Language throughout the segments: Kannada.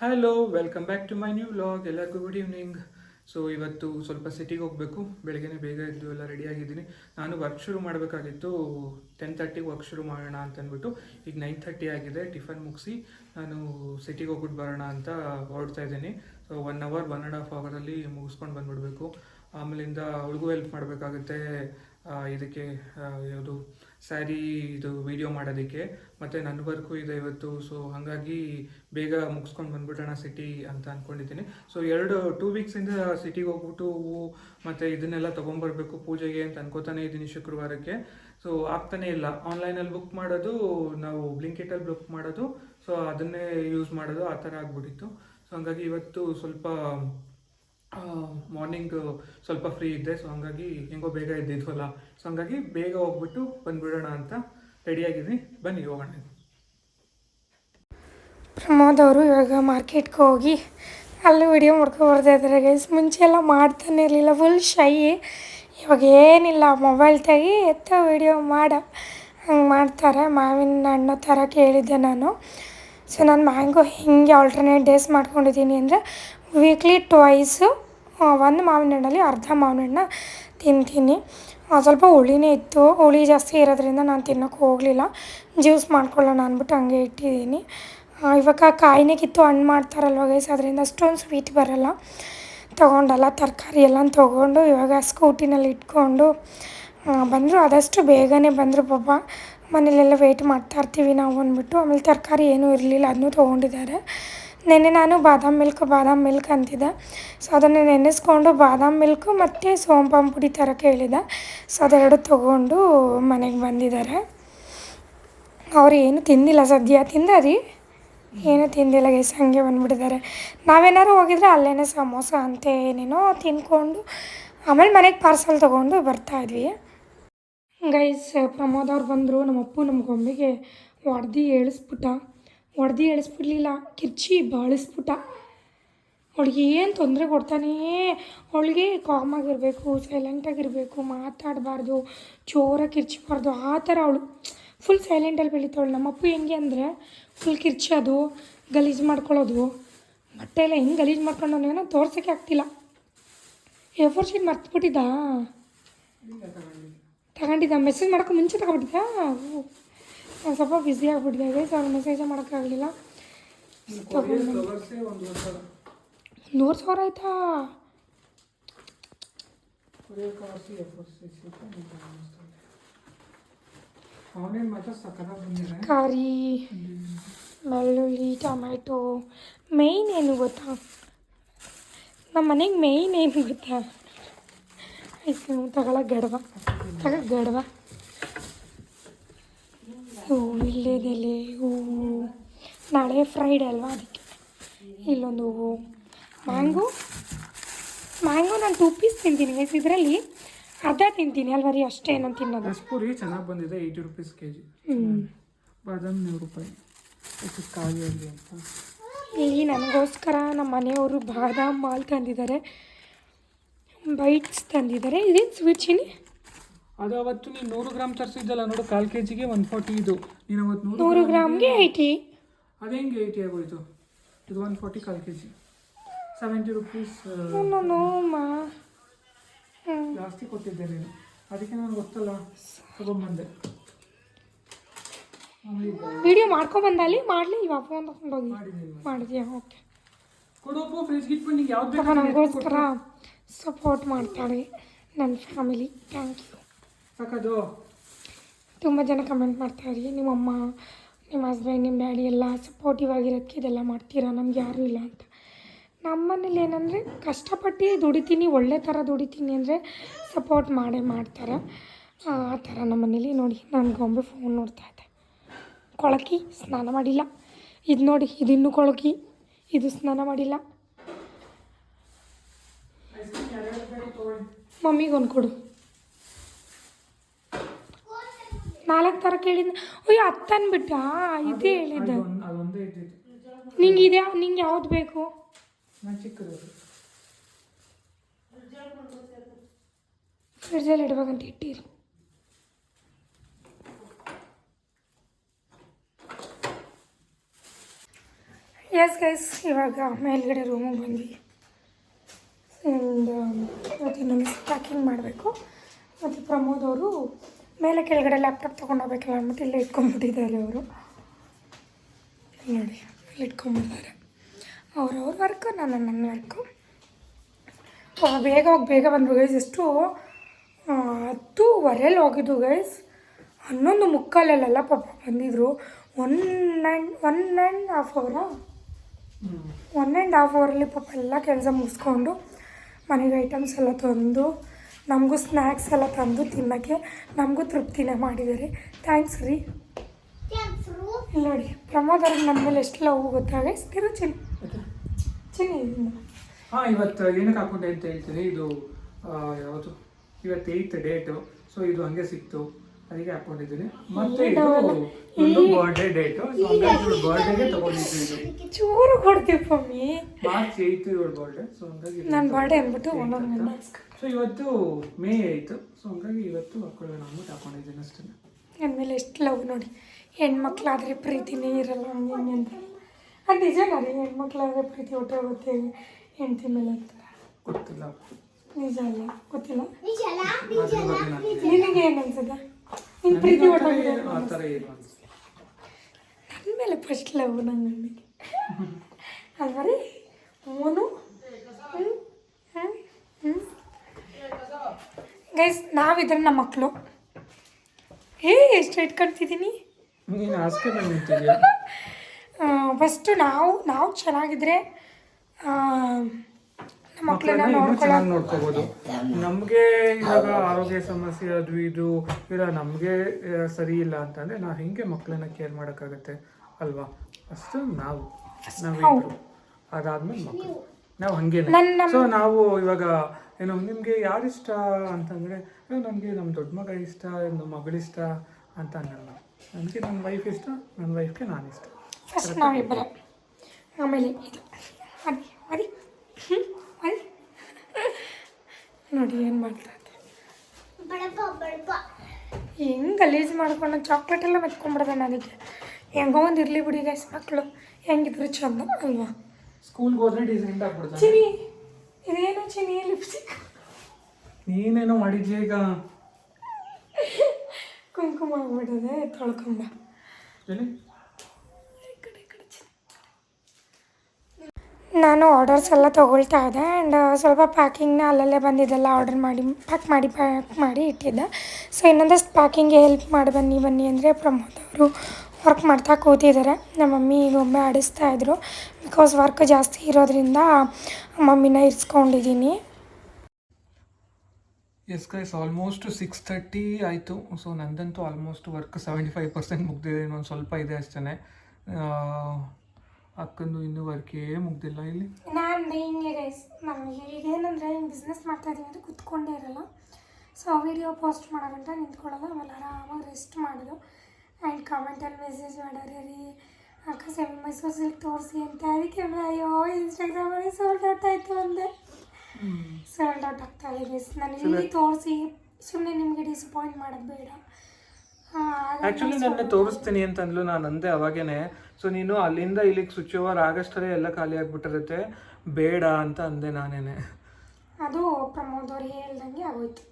Hello welcome back to my new vlog ಎಲ್ಲರಿಗೂ ಗುಡ್ ಈವ್ನಿಂಗ್ ಸೊ ಇವತ್ತು ಸ್ವಲ್ಪ ಸಿಟಿಗೆ ಹೋಗಬೇಕು. ಬೆಳಗ್ಗೆನೇ ಬೇಗ ಎದ್ದು ಎಲ್ಲ ರೆಡಿಯಾಗಿದ್ದೀನಿ ನಾನು ವರ್ಕ್ ಶುರು ಮಾಡಬೇಕಾಗಿತ್ತು. ಟೆನ್ ತರ್ಟಿಗೆ ವರ್ಕ್ ಶುರು ಮಾಡೋಣ ಅಂತ ಅಂದ್ಬಿಟ್ಟು ಈಗ ನೈನ್ ತರ್ಟಿ ಆಗಿದೆ. ಟಿಫನ್ ಮುಗಿಸಿ ನಾನು ಸಿಟಿಗೆ ಹೋಗ್ಬಿಟ್ಟು ಬರೋಣ ಅಂತ ಹೊರಡ್ತಾ ಇದ್ದೀನಿ. So one hour one and half ಅವರಲ್ಲಿ ಮುಗಿಸ್ಕೊಂಡು ಬಂದ್ಬಿಡ್ಬೇಕು. ಆಮೇಲಿಂದ ಅವಳಿಗೂ ಹೆಲ್ಪ್ ಮಾಡಬೇಕಾಗುತ್ತೆ. ಇದಕ್ಕೆ ಯಾವುದು ಸ್ಯಾರಿ ಇದು ವಿಡಿಯೋ ಮಾಡೋದಕ್ಕೆ. ಮತ್ತು ನನ್ನ ವರ್ಕು ಇದೆ ಇವತ್ತು ಸೊ ಹಾಗಾಗಿ ಬೇಗ ಮುಗಿಸ್ಕೊಂಡು ಬಂದ್ಬಿಡೋಣ ಸಿಟಿ ಅಂತ ಅಂದ್ಕೊಂಡಿದ್ದೀನಿ ಸೊ ಎರಡು ಟೂ ವೀಕ್ಸಿಂದ ಸಿಟಿಗೆ ಹೋಗ್ಬಿಟ್ಟು ಹೂವು ಮತ್ತು ಇದನ್ನೆಲ್ಲ ತೊಗೊಂಬರ್ಬೇಕು ಪೂಜೆಗೆ ಅಂತ ಅನ್ಕೋತಾನೆ ಇದ್ದೀನಿ ಶುಕ್ರವಾರಕ್ಕೆ. ಸೊ ಆಗ್ತಾನೇ ಇಲ್ಲ. ಆನ್ಲೈನಲ್ಲಿ ಬುಕ್ ಮಾಡೋದು, ನಾವು ಬ್ಲಿಂಕೆಟಲ್ಲಿ ಬುಕ್ ಮಾಡೋದು ಸೊ ಅದನ್ನೇ ಯೂಸ್ ಮಾಡೋದು, ಆ ಥರ ಆಗ್ಬಿಟ್ಟಿತ್ತು. ಸೊ ಹಾಗಾಗಿ ಇವತ್ತು ಸ್ವಲ್ಪ ಮಾರ್ನಿಂಗ್ ಸ್ವಲ್ಪ ಫ್ರೀ ಇದ್ದೆ ಸೊ ಹಂಗಾಗಿ ಹೆಂಗೋ ಬೇಗ ಇದ್ದಿದ್ವಲ್ಲ ಸೊ ಹಂಗಾಗಿ ಬೇಗ ಹೋಗ್ಬಿಟ್ಟು ಬಂದ್ಬಿಡೋಣ ಅಂತ ರೆಡಿಯಾಗಿದ್ದೀನಿ ಬನ್ನಿ, ಹೋಗೋಣ. ಪ್ರಮೋದ್ ಅವರು ಇವಾಗ ಮಾರ್ಕೆಟ್ಗೆ ಹೋಗಿ ಅಲ್ಲೂ ವಿಡಿಯೋ ಮಾಡ್ಕೊಂಡು ಇದ್ದಾರೆ ಗೈಸ್ ಮುಂಚೆ ಎಲ್ಲ ಮಾಡ್ತಾನೆ ಇರಲಿಲ್ಲ ಫುಲ್ ಶೈ ಇವಾಗ ಏನಿಲ್ಲ ಮೊಬೈಲ್ ತೆಗಿ ಎತ್ತ ವಿಡಿಯೋ ಮಾಡ. ಹಂಗೆ ಮಾಡ್ತಾರೆ. ಮಾವಿನ ಹಣ್ಣು ಥರ ಕೇಳಿದ್ದೆ ನಾನು. ಸೊ ನಾನು ಮ್ಯಾಂಗೋ ಹಿಂಗೆ ಆಲ್ಟರ್ನೇಟ್ ಡೇಸ್ ಮಾಡ್ಕೊಂಡಿದ್ದೀನಿ ಅಂದರೆ ವೀಕ್ಲಿ ಟ್ವೈಸು ಒಂದು ಮಾವಿನ ಹಣ್ಣಲ್ಲಿ ಅರ್ಧ ಮಾವಿನ ಹಣ್ಣು ತಿಂತೀನಿ. ಸ್ವಲ್ಪ ಹುಳಿನೇ ಇತ್ತು. ಹುಳಿ ಜಾಸ್ತಿ ಇರೋದ್ರಿಂದ ನಾನು ತಿನ್ನೋಕೆ ಹೋಗಲಿಲ್ಲ. ಜ್ಯೂಸ್ ಮಾಡ್ಕೊಳ್ಳೋಣ ಅಂದ್ಬಿಟ್ಟು ಹಂಗೆ ಇಟ್ಟಿದ್ದೀನಿ. ಇವಾಗ ಕಾಯಿನೇ ಕಿತ್ತು ಹಣ್ಣು ಮಾಡ್ತಾರಲ್ವ ಗೈಸ್ ಅದರಿಂದ ಅಷ್ಟೊಂದು ಸ್ವೀಟ್ ಬರೋಲ್ಲ. ತೊಗೊಂಡಲ್ಲ ತರಕಾರಿ ಎಲ್ಲ ತೊಗೊಂಡು ಇವಾಗ ಸ್ಕೂಟಿನಲ್ಲಿ ಇಟ್ಕೊಂಡು ಬಂದರು. ಆದಷ್ಟು ಬೇಗನೆ ಬಂದರು ಪಾಪ. ಮನೇಲೆಲ್ಲ ವೆಯ್ಟ್ ಮಾಡ್ತಾಯಿರ್ತೀವಿ ನಾವು ಅಂದ್ಬಿಟ್ಟು. ಆಮೇಲೆ ತರಕಾರಿ ಏನೂ ಇರಲಿಲ್ಲ ಅದನ್ನೂ ತೊಗೊಂಡಿದ್ದಾರೆ. ನೆನ್ನೆ ನಾನು ಬಾದಾಮ್ ಮಿಲ್ಕ್ ಬಾದಾಮ್ ಮಿಲ್ಕ್ ಅಂತಿದ್ದೆ. ಸೊ ಅದನ್ನು ನೆನೆಸ್ಕೊಂಡು ಬಾದಾಮ್ ಮಿಲ್ಕು ಮತ್ತು ಸೋಂಪಾನ್ ಪುಡಿ ಥರ ಕೇಳಿದೆ. ಸೊ ಅದೆರಡು ತೊಗೊಂಡು ಮನೆಗೆ ಬಂದಿದ್ದಾರೆ. ಅವ್ರು ಏನು ತಿಂದಿಲ್ಲ ಸದ್ಯ. ತಿಂದರಿ? ಏನೂ ತಿಂದಿಲ್ಲ ಗೈಸ್ ಹಂಗೆ ಬಂದುಬಿಟ್ಟಿದ್ದಾರೆ. ನಾವೇನಾದ್ರು ಹೋಗಿದ್ರೆ ಅಲ್ಲೇ ಸಮೋಸ ಅಂತ ಏನೇನೋ ತಿನ್ಕೊಂಡು ಆಮೇಲೆ ಮನೆಗೆ ಪಾರ್ಸಲ್ ತೊಗೊಂಡು ಬರ್ತಾಯಿದ್ವಿ ಗೈಸ್ ಪ್ರಮೋದವ್ರು ಬಂದರು. ನಮ್ಮ ಅಪ್ಪು ನಮ್ಮ ಗೊಂಬೆಗೆ ಹೊಡ್ದು ಏಳಿಸ್ಬಿಟ್ಟ. ಹೊಡ್ದು ಎಳಿಸ್ಬಿಡ್ಲಿಲ್ಲ. ಕಿರ್ಚಿ ಬಾಳಿಸ್ಬಿಟ್ಟ. ಅವಳಿಗೆ ಏನು ತೊಂದರೆ ಕೊಡ್ತಾನೇ? ಅವಳಿಗೆ ಕಾಮಾಗಿರಬೇಕು ಸೈಲೆಂಟಾಗಿರಬೇಕು ಮಾತಾಡಬಾರ್ದು, ಜೋರಾಗಿ ಕಿರ್ಚಬಾರ್ದು. ಆ ಥರ ಅವಳು. ಫುಲ್ ಸೈಲೆಂಟಲ್ಲಿ ಬೆಳೀತಾವಳು ನಮ್ಮಪ್ಪ ಹೆಂಗೆ ಅಂದರೆ ಫುಲ್ ಕಿರ್ಚೋದು ಗಲೀಜು ಮಾಡ್ಕೊಳ್ಳೋದು. ಬಟ್ಟೆ ಎಲ್ಲ ಹೆಂಗೆ ಗಲೀಜು ಏನೋ ತೋರ್ಸೋಕ್ಕೆ ಆಗ್ತಿಲ್ಲ. ಎಫೋರ್ ಫೋರ್ ಶೀಟ್ ಮರ್ತ್ಬಿಟ್ಟಿದ್ದ? ತಗೊಂಡಿದ್ದ. ಮೆಸೇಜ್ ಮಾಡೋಕೆ ಮುಂಚೆ ತಗೊಂಡಿದ್ದ ನಾನು ಸ್ವಲ್ಪ ಬ್ಯುಸಿ ಆಗಿಬಿಟ್ಟಿದ್ದೆ ಗೈಸ್ ಅವ್ರು ಮೆಸೇಜೇ ಮಾಡೋಕ್ಕಾಗಲಿಲ್ಲ. ಫ್ಲವರ್ಸೇ ಒಂದು ವರ್ಷ? ನೂರು ಸಾವಿರ ಆಯ್ತಾ? ಆನ್ಲೈನ್ ಮಾತ್ರ ಸಕ್ಕದಾಗ ಬಂದಿದೆ ತರಕಾರಿ ಬೆಳ್ಳುಳ್ಳಿ ಟೊಮ್ಯಾಟೊ ಮೇಯ್ನ್ ಏನು ಗೊತ್ತಾ? ನಮ್ಮ ಮನೆಗೆ ಮೇಯ್ನ್ ಏನು ಗೊತ್ತಾ? ಐಸ್ ಕ್ರೀಮ್ ತಗೊಳಕ್ಕೆ ಗಡವ. ತಗ ಗಡವ. ಇಲ್ಲೇದೆಲೆ ಹೂವು ನಾಳೆ ಫ್ರೈಡೆ ಅಲ್ವಾ ಅದಕ್ಕೆ? ಇಲ್ಲೊಂದು ಹೂವು ಮ್ಯಾಂಗೋ ಮ್ಯಾಂಗೋ ನಾನು ಟೂ ಪೀಸ್ ತಿಂತೀನಿ. ಗೈಸ್ ಇದರಲ್ಲಿ ಅರ್ಧ ತಿಂತೀನಿ ಅಲ್ವಾ ರೀ ಅಷ್ಟೇ ನಾನು ತಿನ್ನೋದು. ರಸ್ಪುರಿ ಚೆನ್ನಾಗಿ ಬಂದಿದೆ ಏಯ್ಟಿ ರುಪೀಸ್ ಕೆ ಜಿ ಹ್ಞೂ ಬಾದಾಮ್ ನೂರು ರೂಪಾಯಿ. ಕಾಯಿಯಲ್ಲಿ ಅಂತ. ಇಲ್ಲಿ ನನಗೋಸ್ಕರ ನಮ್ಮ ಮನೆಯವರು ಬಾದಾಮ್ ಮಾಲ್ ತಂದಿದ್ದಾರೆ. ಬೈಟ್ಸ್ ತಂದಿದ್ದಾರೆ. ಇದೇನು ಸ್ವೀಟ್ ಚೀನಿ ಅದು ಅವತ್ತು ನೀನು ನೂರು ಗ್ರಾಮ್ ತರಿಸಿದ್ದಲ್ಲ ನೋಡು ಕಾಲು ಕೆ ಜಿಗೆ ಒನ್ ಫಾರ್ಟಿ ಇದು ನೀನು ಅವತ್ತು ನೂರು ಗ್ರಾಮ್ಗೆ ಏಯ್ಟಿ ಅದು ಹೆಂಗೆ ಏಯ್ಟಿ ಆಗೋಯ್ತು? ಇದು ಒನ್ ಫಾರ್ಟಿ ಕಾಲು ಕೆ ಜಿ ಸೆವೆಂಟಿ ರುಪೀಸ್ ಜಾಸ್ತಿ ಕೊಟ್ಟಿದ್ದೆ ನೀನು. ಅದಕ್ಕೆ ನಾನು ಗೊತ್ತಲ್ಲ ತಗೊಂಬಂದೆ. ವಿಡಿಯೋ ಮಾಡ್ಕೊಂಬಂದ ಅಲ್ಲಿ ಮಾಡಲಿಲ್ವಾ ಫೋನ್ ತಗೊಂಡೋಗಿ. ಹೋಗಿ ಮಾಡಿದ್ಯಾ? ಓಕೆ ಕೊಡೋಪ್ಪು ಫ್ರಿಜ್ಗೆ ಇಟ್ಕೊಂಡು ನಿಂಗೆ ಯಾವ್ದು ಸಪೋರ್ಟ್ ಮಾಡ್ತಾಳೆ ನನ್ನ ಫ್ಯಾಮಿಲಿ ಥ್ಯಾಂಕ್ ಯು ಸಾಕದು. ತುಂಬ ಜನ ಕಮೆಂಟ್ ಮಾಡ್ತಾರೆ ನಿಮ್ಮಮ್ಮ ನಿಮ್ಮ ಹಸ್ಬೆಂಡ್ ನಿಮ್ಮ ಡ್ಯಾಡಿ ಎಲ್ಲ ಸಪೋರ್ಟಿವ್ ಆಗಿರೋದಕ್ಕೆ ಇದೆಲ್ಲ ಮಾಡ್ತೀರಾ? ನಮ್ಗೆ ಯಾರೂ ಇಲ್ಲ ಅಂತ. ನಮ್ಮ ಮನೇಲಿ ಏನಂದರೆ ಕಷ್ಟಪಟ್ಟು ದುಡಿತೀನಿ ಒಳ್ಳೆ ಥರ ದುಡಿತೀನಿ ಅಂದರೆ ಸಪೋರ್ಟ್ ಮಾಡೇ ಮಾಡ್ತಾರೆ. ಆ ಥರ ನಮ್ಮ ಮನೇಲಿ ನೋಡಿ ನಾನು ಗೊಂಬೆ ಫೋನ್ ನೋಡ್ತಾ ಇದ್ದೆ. ಕೊಳಕಿ ಸ್ನಾನ ಮಾಡಿಲ್ಲ. ಇದು ನೋಡಿ ಇದಿನ್ನೂ ಕೊಳಕಿ ಇದು ಸ್ನಾನ ಮಾಡಿಲ್ಲ. ಮಮ್ಮಿಗೆ ಒಂದು ಕೊಡು. ನಾಲ್ಕು ಥರ ಕೇಳಿದ್ನ. ಅಯ್ಯೋ ಹತ್ತನ್ಬಿಟ್ಟ ಇದೇ ಹೇಳಿದ್ದ. ನಿಂಗೆ ಇದೆ ನಿಂಗೆ ಯಾವ್ದು ಬೇಕು? ಫ್ರಿಡ್ಜಲ್ಲಿ ಇಡ್ಬೇಕಂತ ಇಟ್ಟಿರಿ. ಎಸ್ ಗೈಸ್ ಇವಾಗ ಮೇಲ್ಗಡೆ ರೂಮಿಗೆ ಬಂದ್ವಿ. ಆ್ಯಂಡ್ ಇವತ್ತು ಇನ್ನೊಂದು ಪ್ಯಾಕಿಂಗ್ ಮಾಡಬೇಕು. ಮತ್ತು ಪ್ರಮೋದ್ ಅವರು ಮೇಲೆ ಕೆಳಗಡೆ ಲ್ಯಾಪ್ಟಾಪ್ ತೊಗೊಂಡು ಹೋಗ್ಬೇಕಲ್ಲ ಅಂದ್ಬಿಟ್ಟು ಇಲ್ಲೇ ಇಟ್ಕೊಂಡ್ಬಿಟ್ಟಿದ್ದಾರೆ ಅವರು. ನೋಡಿ ಇಲ್ಲಿ ಇಟ್ಕೊಂಡ್ಬಿಟ್ಟಿದ್ದಾರೆ. ಅವ್ರವ್ರ ವರ್ಕು ನಾನು ನನ್ನ ವರ್ಕು ಬೇಗ ಹೋಗಿ ಬೇಗ ಬಂದರು ಗೈಸ್ ಎಷ್ಟು ಹತ್ತೂವರೆಯಲ್ಲಿ ಹೋಗಿದ್ದು ಗೈಸ್ ಹನ್ನೊಂದು ಮುಕ್ಕಾಲಲ್ಲೆಲ್ಲ ಪಾಪ ಬಂದಿದ್ರು. One and one and half ಅವರಾ ಒನ್ ಆ್ಯಂಡ್ ಹಾಫ್ ಅವರಲ್ಲಿ ಪಾಪ ಎಲ್ಲ ಕೆಲಸ ಮುಗಿಸ್ಕೊಂಡು ಮನೆಗೆ ಐಟಮ್ಸ್ ಎಲ್ಲ ತಂದು ನಮಗೂ ಸ್ನ್ಯಾಕ್ಸ್ ಎಲ್ಲ ತಂದು ತಿನ್ನೋಕ್ಕೆ ನಮಗೂ ತೃಪ್ತಿನೇ ಮಾಡಿದ್ದಾರೆ. ಥ್ಯಾಂಕ್ಸ್ ರೀ. ಇಲ್ಲಿ ನೋಡಿ ಪ್ರಮೋದ್ ಅವ್ರಿಗೆ ನಮ್ಮ ಮೇಲೆ ಎಷ್ಟು ಲವ್ ಗೊತ್ತಾಗ ತಿರು ಚಿನ್ನಿ ಚಿನ್ನಿ. ಹಾಂ ಇವತ್ತು ಏನಕ್ಕೆ ಹಾಕೊಂಡೆ ಅಂತ ಹೇಳ್ತೀನಿ ಇದು ಆ, ಯಾವುದು ಇವತ್ತು ಏಯ್ತ್ ಡೇಟು ಸೊ ಇದು ಹಂಗೆ ಸಿಕ್ತು. ಅದಕ್ಕೆ ಹಾಕೊಂಡಿದ್ದೀನಿ ಮತ್ತೆ ಇದು ಒಂದು ಬರ್ಡೇ ಡೇಟು ಹಂಗಾಗಿ ಬರ್ಡೇಗೆ ತಗೊಂಡಿದ್ದು ಇದು ಚೂರು ಕೊಡ್ತೀವಿ ಮಮ್ಮಿ ಮಾರ್ಚ್ ಏಯ್ತ್ ಇವಳು ಬರ್ಡೇ ಸೊ ಹಂಗಾಗಿ ನನ್ನ ಬರ್ಡೇ ಅಂದ್ಬಿಟ್ಟು ಒಂದೊಂದು ಮಾಸ್ಕ್ ಸೊ ಇವತ್ತು ಮೇ ಏಯ್ತು ಸೊ ಹಂಗಾಗಿ ಇವತ್ತು ಹಾಕೊಳ್ಳೋಣ ಅಂದ್ಬಿಟ್ಟು ಹಾಕೊಂಡಿದ್ದೀನಿ ಅಷ್ಟೇ ನನ್ನ ಮೇಲೆ ಎಷ್ಟು ಲವ್ ನೋಡಿ ಹೆಣ್ಮಕ್ಳಾದರೆ ಪ್ರೀತಿನೇ ಇರಲ್ಲ ಹಂಗೆ ಹಿಂಗೆ ಅಂತ ಅದು ನಿಜನಾ ರೀ ಹೆಣ್ಮಕ್ಳಾದರೆ ಪ್ರೀತಿ ಹೊಟ್ಟೆ ಹೋಗುತ್ತೆ ಹೆಂಡತಿ ಮೇಲೆ ಅಂತ ಗೊತ್ತಿಲ್ಲ ನಿಜ ಅಲ್ಲ ಗೊತ್ತಿಲ್ಲ ಅದ್ರ ಬಗ್ಗೆ ನನಗೆ ನಿನಗೆ ಏನು ಅನ್ಸುತ್ತೆ ನಿನ್ನ ಪ್ರೀತಿ ಆ ಥರ ಏನು- ಮೇಲೆ ಫಸ್ಟ್ ಲವ್ ನಂಗೆ ಅಲ್ವಾ ರೀ ಓನು ಗೈಸ್ ನಾವಿದ್ರೆ ನಮ್ಮ ಮಕ್ಕಳು ಏ ಎಷ್ಟು ಇಟ್ಕೊಳ್ತಿದ್ದೀನಿ ಫಸ್ಟು ನಾವು ನಾವು ಚೆನ್ನಾಗಿದ್ರೆ ಮಕ್ಕಳನ್ನ ನಮ್ಗೆ ಇನ್ನೂ ಚೆನ್ನಾಗಿ ನೋಡ್ಕೋಬೋದು. ನಮಗೆ ಇವಾಗ ಆರೋಗ್ಯ ಸಮಸ್ಯೆ ಅದು ಇದು ಇಲ್ಲ ನಮಗೆ ಸರಿ ಇಲ್ಲ ಅಂತಂದ್ರೆ ನಾವು ಹೆಂಗೆ ಮಕ್ಕಳನ್ನ ಕೇರ್ ಮಾಡೋಕ್ಕಾಗತ್ತೆ ಅಲ್ವಾ? ಅಷ್ಟು ನಾವು ನಾವಿಬ್ರು ಅದಾದ್ಮೇಲೆ ಮಕ್ಕಳು ನಾವು ಹಂಗೆ ಸೊ ನಾವು ಇವಾಗ ಏನು ನಿಮಗೆ ಯಾರಿಷ್ಟ ಇಷ್ಟ ಅಂತಂದ್ರೆ ನನಗೆ ನಮ್ಮ ದೊಡ್ಡ ಮಗ ಇಷ್ಟ ನಮ್ಮ ಮಗಳಿಷ್ಟ ಅಂತ ಅನ್ನಲ್ಲ. ನನಗೆ ನನ್ನ ವೈಫ್ ಇಷ್ಟ ನನ್ನ ವೈಫ್ಗೆ ನಾನು ಇಷ್ಟ. ಫಸ್ಟ್ ನಾವಿಬ್ಬರ ಆಮೇಲೆ ಹ್ಞೂ ನೋಡಿ ಏನು ಮಾಡ್ತಾ ಇದ್ದೆ? ಹೆಂಗೆ ಗಲೀಜು ಮಾಡ್ಕೊಂಡು ಚಾಕ್ಲೇಟ್ ಎಲ್ಲ ಮೆತ್ಕೊಂಡ್ಬಿಡ್ದೆ ಅದಕ್ಕೆ ಹೆಂಗೋ ಒಂದು ಇರಲಿ ಬಿಡಿ ಗೈಸ್ ಮಕ್ಕಳು ಹೆಂಗಿದ್ರು ಚಂದ ಅಲ್ವಾ? ಸ್ಕೂಲ್ಗೆ ಹೋದ್ರೆ ಡಿಸೈನ್ ಚಿನಿ ಇದೇನು ಚಿನಿ ಲಿಪ್ಸ್ಟಿಕ್ ನೀನೇನೋ ಮಾಡಿದ್ವಿ ಈಗ? ಕುಂಕುಮ ಆಗ್ಬಿಟ್ಟದೆ ತೊಳ್ಕೊಂಡ. ನಾನು ಆರ್ಡರ್ಸ್ ಎಲ್ಲ ತೊಗೊಳ್ತಾ ಇದ್ದೆ ಆ್ಯಂಡ್ ಸ್ವಲ್ಪ ಪ್ಯಾಕಿಂಗ್ನ ಅಲ್ಲಲ್ಲೇ ಬಂದಿದ್ದೆಲ್ಲ ಆರ್ಡರ್ ಮಾಡಿ ಪ್ಯಾಕ್ ಮಾಡಿ ಪ್ಯಾಕ್ ಮಾಡಿ ಇಟ್ಟಿದ್ದೆ. ಸೊ ಇನ್ನೊಂದಷ್ಟು ಪ್ಯಾಕಿಂಗ್ಗೆ ಹೆಲ್ಪ್ ಮಾಡಿ ಬನ್ನಿ ಬನ್ನಿ ಅಂದರೆ ಪ್ರಮೋದ್ ಅವರು ವರ್ಕ್ ಮಾಡ್ತಾ ಕೂತಿದ್ದಾರೆ. ನಮ್ಮ ಮಮ್ಮಿ ಒಮ್ಮೆ ಆಡಿಸ್ತಾ ಇದ್ರು. ಬಿಕಾಸ್ ವರ್ಕ್ ಜಾಸ್ತಿ ಇರೋದ್ರಿಂದ ಮಮ್ಮಿನ ಇರಿಸ್ಕೊಂಡಿದ್ದೀನಿ. Yes guys almost six thirty ಆಯಿತು. So ನಂದಂತೂ almost work seventy five percent ಮುಗ್ದಿದೆ. ಇನ್ನೊಂದು ಸ್ವಲ್ಪ ಇದೆ ಅಷ್ಟೇ ಅಕ್ಕಂದು ಇನ್ನೂ ವರ್ಕೇ ಮುಗ್ದಿಲ್ಲ ಇಲ್ಲಿ? ನಾನು ಹಿಂಗೆ ಗೈಸ್ ನಾನು ಏನಂದರೆ ಹಿಂಗೆ ಬಿಸ್ನೆಸ್ ಮಾಡ್ತಾ ಇದ್ದೀನಿ ಅಂದರೆ ಕುತ್ಕೊಂಡೇ ಇರಲ್ಲ. ಸೊ ವಿಡಿಯೋ ಪೋಸ್ಟ್ ಮಾಡೋದಂತ ನಿಂತ್ಕೊಳ್ಳೋದು ಆಮೇಲೆ ಆರಾಮಾಗಿ ರೆಸ್ಟ್ ಮಾಡೋದು. ಆ್ಯಂಡ್ ಕಮೆಂಟಲ್ಲಿ ಮೆಸೇಜ್ ಮಾಡೋರೆ ರೀ. ಅಕ್ಕ ಸೆವೆನ್ ಮೈಸೂರು ತೋರಿಸಿ ಅಂತ ಅದಕ್ಕೆ ಅಯ್ಯೋ ಇನ್ಸ್ಟಾಗ್ರಾಮಲ್ಲಿ ಸೋಲ್ಡ್ ಔಟ್ ಆಯಿತು ಅಂದೆ. ಸೋಲ್ಡ್ ಔಟ್ ಆಗ್ತಾ ಇದೆ ಗೈಸ್ ನಾನು ಇಲ್ಲಿ ತೋರಿಸಿ ಸುಮ್ಮನೆ ನಿಮಗೆ ಡಿಸಪಾಯಿಂಟ್ ಮಾಡೋದು ಬೇಡ. ಆ್ಯಕ್ಚುಲಿ ನನ್ನ ತೋರಿಸ್ತೀನಿ ಅಂತಂದ್ಲು ನಾನು ಅಂದೆ ಅವಾಗೇನೆ. ಸೊ ನೀನು ಅಲ್ಲಿಂದ ಇಲ್ಲಿಗೆ ಸ್ವಿಚ್ ಓವರ್ ಆಗಷ್ಟರೇ ಎಲ್ಲ ಖಾಲಿ ಆಗಿಬಿಟ್ಟಿರುತ್ತೆ. ಬೇಡ ಅಂತ ಅಂದೆ ನಾನೇನೆ. ಅದು ಪ್ರಮೋದ್ ಅವ್ರು ಹೇಳ್ದಂಗೆ ಆಗೋಯ್ತು.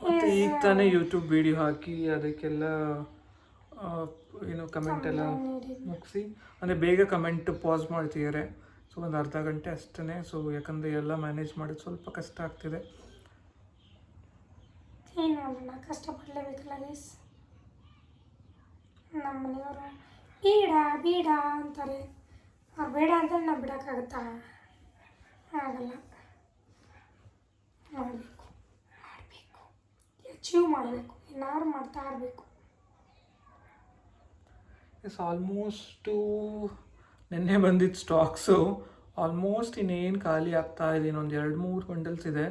ಮತ್ತೆ ಈಗ ತಾನೇ ಯೂಟ್ಯೂಬ್ ವಿಡಿಯೋ ಹಾಕಿ ಅದಕ್ಕೆಲ್ಲ ಏನು ಕಮೆಂಟ್ ಎಲ್ಲ ಮುಗಿಸಿ. ಅಂದರೆ ಬೇಗ ಕಮೆಂಟ್ ಪಾಸ್ ಮಾಡ್ತಿದ್ದಾರೆ ಸೊ ಒಂದು ಅರ್ಧ ಗಂಟೆ ಅಷ್ಟೇ ಸೊ ಯಾಕಂದರೆ ಎಲ್ಲ ಮ್ಯಾನೇಜ್ ಮಾಡೋದು ಸ್ವಲ್ಪ ಕಷ್ಟ ಆಗ್ತಿದೆ. ಏನು ಮಾಡೋಣ ಕಷ್ಟಪಡಲೇಬೇಕಲ್ಲ ಗೈಸ್ ನಮ್ಮ ಮನೆಯವರು ಬೇಡ ಬೇಡ ಅಂತಾರೆ. ಅವ್ರು ಬೇಡ ಅಂದರೆ ನಾವು ಬಿಡೋಕ್ಕಾಗತ್ತಾ? ಆಗಲ್ಲ. ಮಾಡಬೇಕು. ಮಾಡಬೇಕು. ಅಚೀವ್ ಮಾಡಬೇಕು. ಏನಾದ್ರು ಮಾಡ್ತಾ ಇರಬೇಕು. ಇಸ್ ಆಲ್ಮೋಸ್ಟು ನಿನ್ನೆ ಬಂದಿದ್ದು ಸ್ಟಾಕ್ಸು ಆಲ್ಮೋಸ್ಟ್ ಇನ್ನೇನು ಖಾಲಿ ಆಗ್ತಾ ಇದೆ ಇನ್ನೊಂದು ಎರಡು ಮೂರು ಬಂಡಲ್ಸ್ ಇದೆ.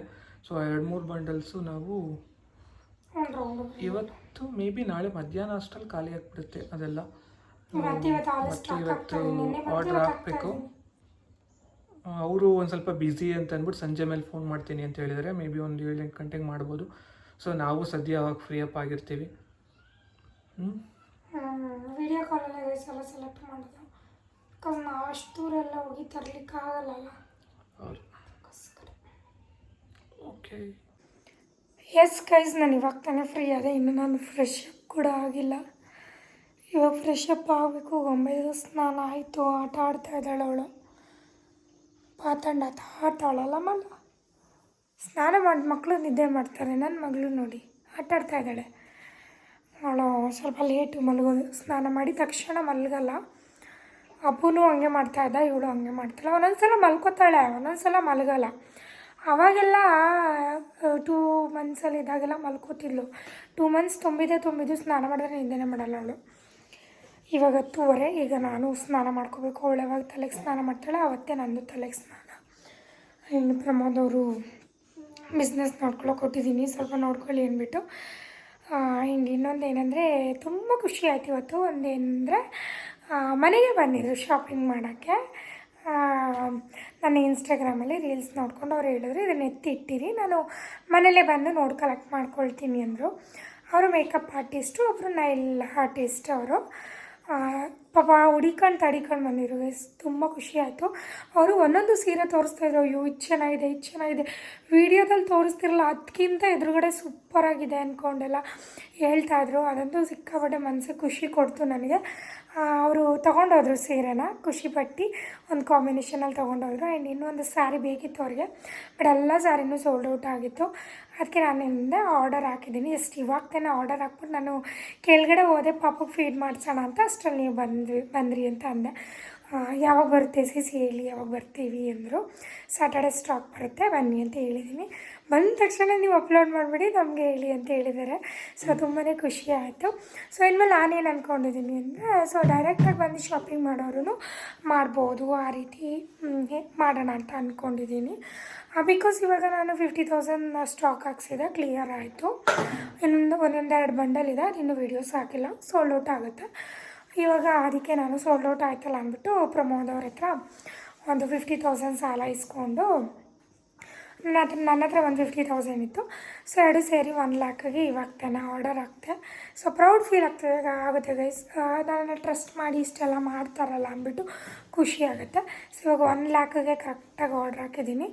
ಸೊ ಎರಡು ಮೂರು ಬಂಡಲ್ಸು ನಾವು ಇವತ್ತು ಮೇ ಬಿ ನಾಳೆ ಮಧ್ಯಾಹ್ನ ಅಷ್ಟರಲ್ಲಿ ಖಾಲಿ ಆಗಿಬಿಡುತ್ತೆ ಅದೆಲ್ಲ. ಮತ್ತೆ ಇವತ್ತು ಆರ್ಡ್ರ್ ಹಾಕಬೇಕು. ಅವರು ಒಂದು ಸ್ವಲ್ಪ ಬ್ಯುಸಿ ಅಂತ ಅಂದ್ಬಿಟ್ಟು ಸಂಜೆ ಮೇಲೆ ಫೋನ್ ಮಾಡ್ತೀನಿ ಅಂತ ಹೇಳಿದರೆ. ಮೇ ಬಿ ಒಂದು ಏಳು ಎಂಟು ಗಂಟೆಗೆ ಮಾಡ್ಬೋದು. ಸೊ ನಾವು ಸದ್ಯ ಅವಾಗ ಫ್ರೀ ಅಪ್ ಆಗಿರ್ತೀವಿ. ಹ್ಞೂ ವಿಡಿಯೋ ಕಾಲಲ್ಲೇ ಗೈಸ್ ಎಲ್ಲ ಸೆಲೆಕ್ಟ್ ಮಾಡೋದು. ಬಿಕಾಸ್ ನಾವು ಅಷ್ಟು ದೂರ ಎಲ್ಲ ಹೋಗಿ ತರಲಿಕ್ಕೆ ಆಗಲ್ಲ ಓಕೆ ಎಸ್ ಗೈಸ್ ನಾನು ಇವಾಗ ತಾನೇ ಫ್ರೀ ಆದೆ. ಇನ್ನು ನಾನು ಫ್ರೆಶ್ ಅಪ್ ಕೂಡ ಆಗಿಲ್ಲ. ಇವಾಗ ಫ್ರೆಶ್ ಅಪ್ ಆಗಬೇಕು. ಗೊಂಬೆದು ಸ್ನಾನ ಆಯಿತು. ಆಟ ಆಡ್ತಾ ಇದ್ದಾಳೆ ಅವಳು. ಪಾತಂಡ ಆಟ ಆಡ್ತಾಳಲ್ಲ ಮಲ್ಲ. ಸ್ನಾನ ಮಾಡಿ ಮಕ್ಕಳು ನಿದ್ದೆ ಮಾಡ್ತಾರೆ. ನನ್ನ ಮಗಳು ನೋಡಿ. ಆಟ ಆಡ್ತಾ ಇದ್ದಾಳೆ. ಅವಳು ಸ್ವಲ್ಪ ಲೇಟು ಮಲಗೋದು. ಸ್ನಾನ ಮಾಡಿ ತಕ್ಷಣ ಮಲಗಲ್ಲ. ಅಪ್ಪನೂ ಹಂಗೆ ಮಾಡ್ತಾ ಇದ್ದ. ಇವಳು ಹಂಗೆ ಮಾಡ್ತಾಳೆ. ಒಂದೊಂದು ಸಲ ಮಲ್ಕೋತಾಳೆ. ಒಂದೊಂದು ಸಲ ಮಲಗಲ್ಲ. ಅವಾಗೆಲ್ಲ ಟೂ ಮಂತ್ಸಲ್ಲಿ ಇದ್ದಾಗೆಲ್ಲ ಮಲ್ಕೋತಿದ್ಲು. ಟೂ ಮಂತ್ಸ್ ತುಂಬಿದೆ ತುಂಬಿದ್ದು ಸ್ನಾನ ಮಾಡಿದ್ರೆ ನಿದ್ದೆನೇ ಮಾಡಲ್ಲ ಅವಳು. ಇವಾಗ ಹತ್ತುವರೆ, ಈಗ ನಾನು ಸ್ನಾನ ಮಾಡ್ಕೋಬೇಕು. ಅವಳು ಯಾವಾಗ ತಲೆಗೆ ಸ್ನಾನ ಮಾಡ್ತಾಳೆ ಅವತ್ತೇ ನಂದು ತಲೆಗೆ ಸ್ನಾನ. ಇನ್ನು ಪ್ರಮೋದ್ ಅವರು ಬಿಸ್ನೆಸ್ ನೋಡ್ಕೊಳ್ಳೋಕೆ ಕೊಟ್ಟಿದ್ದೀನಿ ಸ್ವಲ್ಪ ನೋಡ್ಕೊಳ್ಳಿ ಅಂದ್ಬಿಟ್ಟು. ಹಿಂಗೆ ಇನ್ನೊಂದು ಏನಂದರೆ, ತುಂಬ ಖುಷಿ ಆಯ್ತು ಇವತ್ತು. ಒಂದೇನೆಂದರೆ ಮನೆಗೆ ಬಂದಿದ್ರು ಶಾಪಿಂಗ್ ಮಾಡೋಕ್ಕೆ. ನನ್ನ ಇನ್ಸ್ಟಾಗ್ರಾಮಲ್ಲಿ ರೀಲ್ಸ್ ನೋಡ್ಕೊಂಡು ಅವ್ರು ಹೇಳಿದ್ರು, ಇದನ್ನ ಎತ್ತಿ ಇಟ್ಟಿರಿ ನಾನು ಮನೇಲೇ ಬಂದು ನೋಡಿ ಕಲೆಕ್ಟ್ ಮಾಡ್ಕೊಳ್ತೀನಿ ಅಂದರು. ಅವರು ಮೇಕಪ್ ಆರ್ಟಿಸ್ಟು ಒಬ್ಬರು ನೈಲ್ ಆರ್ಟಿಸ್ಟ್ ಅವರು. ಪಾಪ ಹುಡಿಕೊಂಡು ತಡಿಕೊಂಡು ಬಂದಿರು ಗೈಸ್ ತುಂಬ ಖುಷಿ ಆಯಿತು. ಅವರು ಒಂದೊಂದು ಸೀರೆ ತೋರಿಸ್ತಾ ಇದ್ರು. ಅಯ್ಯೋ, ಇದು ಚೆನ್ನಾಗಿದೆ ಇದು ಚೆನ್ನಾಗಿದೆ. ವೀಡಿಯೋದಲ್ಲಿ ತೋರಿಸ್ತಿರಲ್ಲ ಅದಕ್ಕಿಂತ ಎದುರುಗಡೆ ಸೂಪರಾಗಿದೆ ಅಂದ್ಕೊಂಡೆಲ್ಲ ಹೇಳ್ತಾಯಿದ್ರು ಅದಂತೂ ಸಿಕ್ಕಾಪಟ್ಟೆ ಮನಸ್ಸಿಗೆ ಖುಷಿ ಕೊಡ್ತು ನನಗೆ. ಅವರು ತೊಗೊಂಡೋದ್ರು ಸೀರೆನ ಖುಷಿಪಟ್ಟು ಒಂದು ಕಾಂಬಿನೇಷನಲ್ಲಿ ತೊಗೊಂಡೋದ್ರು. ಆ್ಯಂಡ್ ಇನ್ನೊಂದು ಸ್ಯಾರಿ ಬೇಕಿತ್ತು ಅವ್ರಿಗೆ. ಬಟ್ ಎಲ್ಲ ಸ್ಯಾರಿನೂ ಸೋಲ್ಡ್ ಔಟ್ ಆಗಿತ್ತು. ಅದಕ್ಕೆ ನಾನು ಆರ್ಡರ್ ಹಾಕಿದ್ದೀನಿ. ಎಷ್ಟು ಇವಾಗ ತಾನೇ ಆರ್ಡರ್ ಹಾಕ್ಬಿಟ್ಟು ನಾನು ಕೆಳಗಡೆ ಹೋದೆ ಪಾಪಕ್ಕೆ ಫೀಡ್ ಮಾಡಿಸೋಣ ಅಂತ ಅಷ್ಟರಲ್ಲಿ ನೀವು ಬಂದ್ರಿ ಬಂದ್ರಿ ಅಂತ ಅಂದೆ. ಯಾವಾಗ ಬರುತ್ತೆ ಸಿ ಸಿ ಹೇಳಿ, ಯಾವಾಗ ಬರ್ತೀವಿ ಅಂದರು. ಸ್ಯಾಟರ್ಡೆ ಸ್ಟಾಕ್ ಬರುತ್ತೆ, ಬನ್ನಿ ಅಂತ ಹೇಳಿದ್ದೀನಿ ಬಂದ ತಕ್ಷಣ ನೀವು ಅಪ್ಲೋಡ್ ಮಾಡಿಬಿಡಿ, ನಮಗೆ ಹೇಳಿ ಅಂತ ಹೇಳಿದ್ದಾರೆ ಸೊ ತುಂಬಾ ಖುಷಿ ಆಯಿತು. ಸೊ ಇನ್ಮೇಲೆ ನಾನೇನು ಅಂದ್ಕೊಂಡಿದ್ದೀನಿ ಅಂದರೆ ಸೊ ಡೈರೆಕ್ಟಾಗಿ ಬಂದು ಶಾಪಿಂಗ್ ಮಾಡೋರು ಮಾಡ್ಬೋದು, ಆ ರೀತಿ ಮಾಡೋಣ ಅಂತ ಅಂದ್ಕೊಂಡಿದ್ದೀನಿ ಬಿಕಾಸ್ ಇವಾಗ ನಾನು ಫಿಫ್ಟಿ ತೌಸಂಡ್ ಸ್ಟಾಕ್ ಹಾಕ್ಸಿದೆ ಕ್ಲಿಯರ್ ಆಯಿತು. ಇನ್ನೊಂದು, ಒಂದೊಂದೆರಡು ಬಂಡಲ್ ಇದೆ, ಅದಿನ್ನೂ ವೀಡಿಯೋಸ್ ಹಾಕಿಲ್ಲ ಸೋಲ್ಡ್ ಔಟ್ ಆಗುತ್ತೆ. ಇವಾಗ ಅದಕ್ಕೆ ನಾನು ಸೋಲ್ಡ್ ಔಟ್ ಆಯ್ತಲ್ಲ ಅಂದ್ಬಿಟ್ಟು ಪ್ರಮೋದ್ ಅವ್ರ ಹತ್ರ ಒಂದು ಫಿಫ್ಟಿ ತೌಸಂಡ್ ಸಾಲ ಇಸ್ಕೊಂಡು ಹತ್ರ ನನ್ನ ಹತ್ರ ಒಂದು ಫಿಫ್ಟಿ ತೌಸಂಡ್ ಇತ್ತು. ಸೊ ಎರಡು ಸೇರಿ ಒನ್ ಲ್ಯಾಕಿಗೆ ಇವಾಗ್ತೆ ನಾ ಆರ್ಡರ್ ಆಗ್ತೆ. ಸೊ ಪ್ರೌಡ್ ಫೀಲ್ ಆಗ್ತದೆ ಆಗುತ್ತೆ ಗೈಸ್ ನನ್ನ ಟ್ರಸ್ಟ್ ಮಾಡಿ ಇಷ್ಟೆಲ್ಲ ಮಾಡ್ತಾರಲ್ಲ ಅಂದ್ಬಿಟ್ಟು ಖುಷಿ ಆಗುತ್ತೆ. ಸೊ ಇವಾಗ ಒನ್ ಲ್ಯಾಕಿಗೆ ಕರೆಕ್ಟಾಗಿ ಆರ್ಡರ್ ಹಾಕಿದ್ದೀನಿ.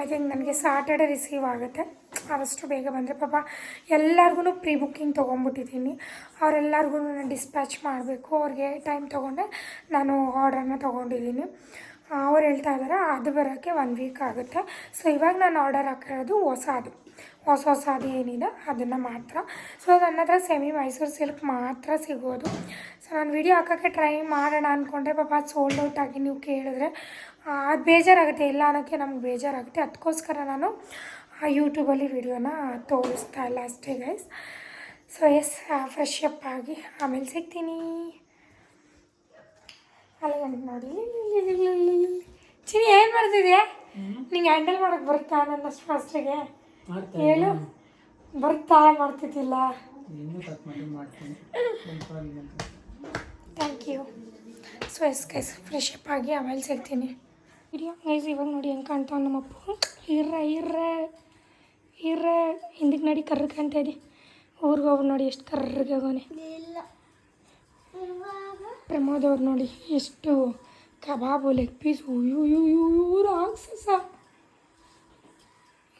ಐ ಥಿಂಕ್ ನನಗೆ ಸಾಟರ್ಡೆ ರಿಸೀವ್ ಆಗುತ್ತೆ. ಆದಷ್ಟು ಬೇಗ ಬಂದರೆ ಪಾಪ ಎಲ್ಲರಿಗೂ ಪ್ರೀ ಬುಕ್ಕಿಂಗ್ ತೊಗೊಂಬಿಟ್ಟಿದ್ದೀನಿ ಅವರೆಲ್ಲರಿಗೂ ನಾನು ಡಿಸ್ಪ್ಯಾಚ್ ಮಾಡಬೇಕು. ಅವ್ರಿಗೆ ಟೈಮ್ ತೊಗೊಂಡೆ ನಾನು ಆರ್ಡರ್ನ ತೊಗೊಂಡಿದ್ದೀನಿ. ಅವ್ರು ಹೇಳ್ತಾ ಇದ್ದಾರೆ ಅದು ಬರೋಕ್ಕೆ ಒನ್ ವೀಕ್ ಆಗುತ್ತೆ. ಸೊ ಇವಾಗ ನಾನು ಆರ್ಡರ್ ಹಾಕಿರೋದು ಹೊಸದು. ಹೊಸ ಹೊಸದು ಏನಿದೆ ಅದನ್ನು ಮಾತ್ರ. ಸೊ ನನ್ನ ಹತ್ರ ಸೆಮಿ ಮೈಸೂರು ಸಿಲ್ಕ್ ಮಾತ್ರ ಸಿಗೋದು. ಸೊ ನಾನು ವಿಡಿಯೋ ಹಾಕೋಕ್ಕೆ ಟ್ರೈ ಮಾಡೋಣ ಅಂದ್ಕೊಂಡ್ರೆ ಪಾಪ ಅದು ಸೋಲ್ಡ್ ಔಟ್ ಆಗಿ ನೀವು ಕೇಳಿದ್ರೆ ಅದು ಬೇಜಾರಾಗುತ್ತೆ. ಇಲ್ಲ ಅನ್ನೋಕ್ಕೆ ನಮ್ಗೆ ಬೇಜಾರಾಗುತ್ತೆ. ಅದಕ್ಕೋಸ್ಕರ ನಾನು ಯೂಟ್ಯೂಬಲ್ಲಿ ವಿಡಿಯೋನ ತೋರಿಸ್ತಾ ಇಲ್ಲ ಅಷ್ಟೇ guys so yes fresh up ಆಗಿ ಆಮೇಲೆ ಸಿಗ್ತೀನಿ. ಅಲ್ಲಿ ಗಂಟು ನೋಡಿ ಚಿನಿ ಏನು ಮಾಡ್ತಿದ್ಯಾ? ನಿಂಗೆ ಹ್ಯಾಂಡಲ್ ಮಾಡೋಕ್ಕೆ ಬರುತ್ತಾ ನನ್ನ ಫಾಸ್ಟಿಗೆ ಹೇಳು. ಬರುತ್ತಾ ಮಾಡ್ತಿದ್ದಿಲ್ಲ? ಅಂತ. Thank you so yes guys fresh up ಆಗಿ ಆಮೇಲೆ ಸಿಗ್ತೀನಿ ವಿಡಿಯೋ ಗೈಸ್ ಇವಾಗ ನೋಡಿ ಹೆಂಗೆ ಕಾಣ್ತಾವ ನಮ್ಮಪ್ಪ ಇರ್ರ ಇರ್ರ ಇರ್ರ. ಹಿಂದಕ್ಕೆ ನಡಿ ಕರ್ರ ಕಾಣ್ತಾ ಇದೆ. ಊರಿಗೆ ಹೋಗಿ ನೋಡಿ ಎಷ್ಟು ಕರ್ರಿಗೆ ಹೋಗೋನೆ ಪ್ರಮೋದ್ ಅವ್ರು ನೋಡಿ ಎಷ್ಟು ಕಬಾಬು ಲೆಗ್ ಪೀಸ್ ಇವು ಇವು ಇವು ರಾಕ್ಷಸ.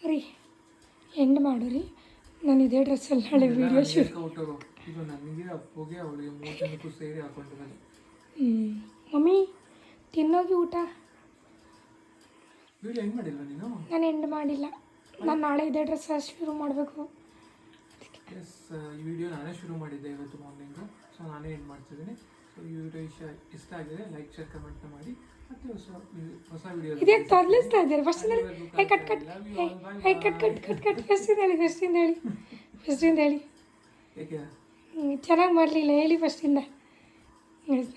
ರೀ ಎಂಡ್ ಮಾಡಿರಿ ರೀ. ನಾನು ಇದೇ ಡ್ರೆಸ್ಸಲ್ಲಿ ನಾಳೆ ವೀಡಿಯೋ ಶೂಟ್ ಹ್ಞೂ ಮಮ್ಮಿ ತಿನ್ನೋಗಿ ಊಟ. ನಾನು? ಎಂಡ್ ಮಾಡಿಲ್ಲ. ನಾನು ನಾಳೆ ಇದೇ ಡ್ರೆಸ್ ಶುರು ಮಾಡಬೇಕು. ಎಸ್ ಈ ವಿಡಿಯೋ ನಾನೇ ಶುರು ಮಾಡಿದ್ದೆ ಇವತ್ತು ಮಾರ್ನಿಂಗು ಸೊ ನಾನೇ ಏನು ಮಾಡ್ತಿದ್ದೀನಿ. ಸೊ ಈ ವಿಡಿಯೋ ಇಷ್ಟ ಇಷ್ಟ ಆಗಿದೆ ಲೈಕ್ ಶೇರ್ ಕಮೆಂಟ್ ಮಾಡಿ. ಮತ್ತೆ ಹೊಸ ಹೊಸ ವಿಡಿಯೋ ಇದೇ ತೊದಲಿಸ್ತಾ ಇದ್ದಾರೆ ಫಸ್ಟಿಂದ ಹೇ ಕಟ್ ಕಟ್ ಹೇ ಹೇ ಕಟ್ ಕಟ್ ಕಟ್ ಕಟ್ ಫಸ್ಟಿಂದ ಹೇಳಿ ಫಸ್ಟಿಂದ ಹೇಳಿ. ಫಸ್ಟಿಂದ ಹೇಳಿ. ಏಕೆ? ಚೆನ್ನಾಗಿ ಮಾಡಲಿಲ್ಲ. ಹೇಳಿ ಫಸ್ಟಿಂದ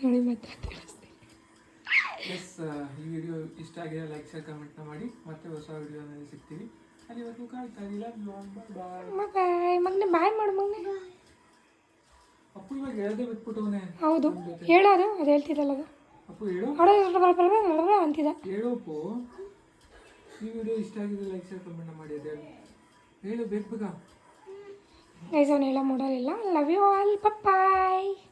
ನೋಡಿ ಮತ್ತೆ ಎಸ್ ಈ ವಿಡಿಯೋ ಇಷ್ಟ ಆಗಿದೆ ಲೈಕ್ ಶೇರ್ ಕಮೆಂಟ್ ಮಾಡಿ. ಮತ್ತೆ ಹೊಸ ವಿಡಿಯೋನಲ್ಲಿ ಸಿಗ್ತೀವಿ. ಅಲ್ಲಿವರೆಗೂ ಕಾಯ್ತಾ ಇಲ್ಲ ಬಾಯ್ ಬಾಯ್ ಮಗನೆ ಬಾಯ್ ಮಾಡು ಮಗನೆ. ಅಪ್ಪು ಇವಾಗ ಹೇಳ್ದೆ ಬಿಟ್ಬಿಟ್ಟವನೆ. ಹೌದು. ಹೇಳೋದು ಅದು ಹೇಳ್ತಿದ್ದಲ್ಲ ಅದು. ಅಪ್ಪು ಹೇಳು. ಅಂತಿದ್ದ. ಹೇಳು ಅಪ್ಪು. ಈ ವಿಡಿಯೋ ಇಷ್ಟ ಆಗಿದೆ ಲೈಕ್ ಶೇರ್ ಕಮೆಂಟ್ ಮಾಡಿ ಅದೇ. ಹೇಳು ಬೇಕು ಬೇಗ. ಗೈಸ್ ಅವ್ನು ಹೇಳೋ ಮೂಡಲಿಲ್ಲ ಲವ್ ಯು ಆಲ್ ಬಾಯ್